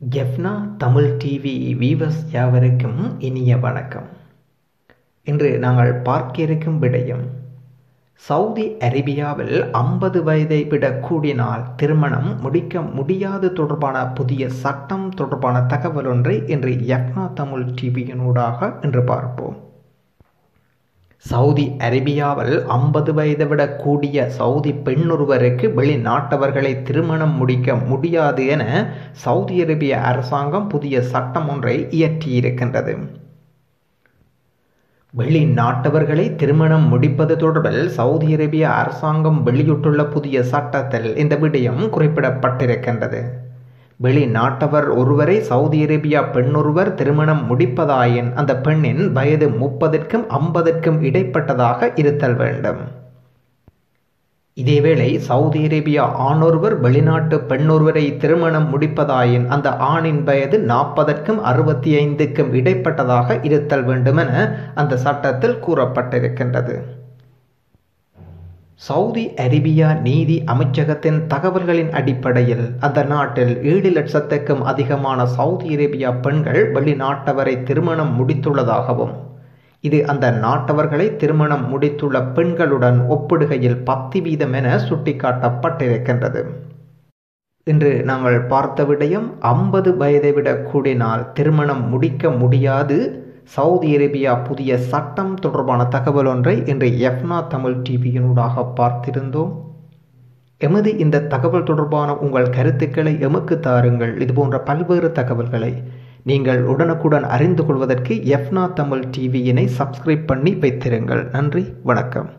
எஃப்னா Tamil TV viewers யாவருக்கும் இனிய வணக்கம். இன்று நாங்கள் பார்க்க இருக்கும் விடயம் சவுதி அரேபியாவில் ஐம்பது வயதை விட கூடினால் திருமணம் முடிக்க முடியாது தொடர்பான புதிய சட்டம் தொடர்பான தகவல் ஒன்றை இன்று யக்னா தமிழ் டிவியினூடாக இன்று பார்ப்போம். சவுதி அரேபியாவில் ஐம்பது வயதை விட கூடிய சவுதி பெண்ணொருவருக்கு வெளிநாட்டவர்களை திருமணம் முடிக்க முடியாது என சவுதி அரேபிய அரசாங்கம் புதிய சட்டம் ஒன்றை இயற்றியிருக்கின்றது. வெளிநாட்டவர்களை திருமணம் முடிப்பது தொடர்பில் சவுதி அரேபிய அரசாங்கம் வெளியிட்டுள்ள புதிய சட்டத்தில் இந்த விடயம் குறிப்பிடப்பட்டிருக்கின்றது. வெளிநாட்டவர் ஒருவரை சவுதி அரேபியா பெண்ணொருவர் திருமணம் முடிப்பதாயின் அந்த பெண்ணின் வயது முப்பதற்கும் ஐம்பதற்கும் இடைப்பட்டதாக இருத்தல் வேண்டும். இதேவேளை சவுதி அரேபியா ஆணொருவர் வெளிநாட்டு பெண்ணொருவரை திருமணம் முடிப்பதாயின் அந்த ஆணின் வயது நாற்பதற்கும் அறுபத்தி ஐந்துக்கும் இடைப்பட்டதாக இருத்தல் வேண்டுமென அந்த சட்டத்தில் கூறப்பட்டிருக்கின்றது. சவுதி அரேபியா நீதி அமைச்சகத்தின் தகவல்களின் அடிப்படையில் அந்த நாட்டில் ஏழு லட்சத்துக்கும் அதிகமான சவுதி அரேபியா பெண்கள் வெளிநாட்டவரை திருமணம் முடித்துள்ளதாகவும் இது அந்த நாட்டவர்களை திருமணம் முடித்துள்ள பெண்களுடன் ஒப்பிடுகையில் பத்து வீதம் என சுட்டிக்காட்டப்பட்டிருக்கின்றது. இன்று நாங்கள் பார்த்த விடயம் ஐம்பது வயதை விட கூடினால் திருமணம் முடிக்க முடியாது சவுதி அரேபியா புதிய சட்டம் தொடர்பான தகவல் ஒன்றை இன்று எஃப்னா தமிழ் டிவியினூடாக பார்த்திருந்தோம். எமது இந்த தகவல் தொடர்பான உங்கள் கருத்துக்களை எமக்கு தாருங்கள். இதுபோன்ற பல்வேறு தகவல்களை நீங்கள் உடனுக்குடன் அறிந்து கொள்வதற்கு எஃப்னா தமிழ் டிவியினை சப்ஸ்கிரைப் பண்ணி வைத்திருங்கள். நன்றி வணக்கம்.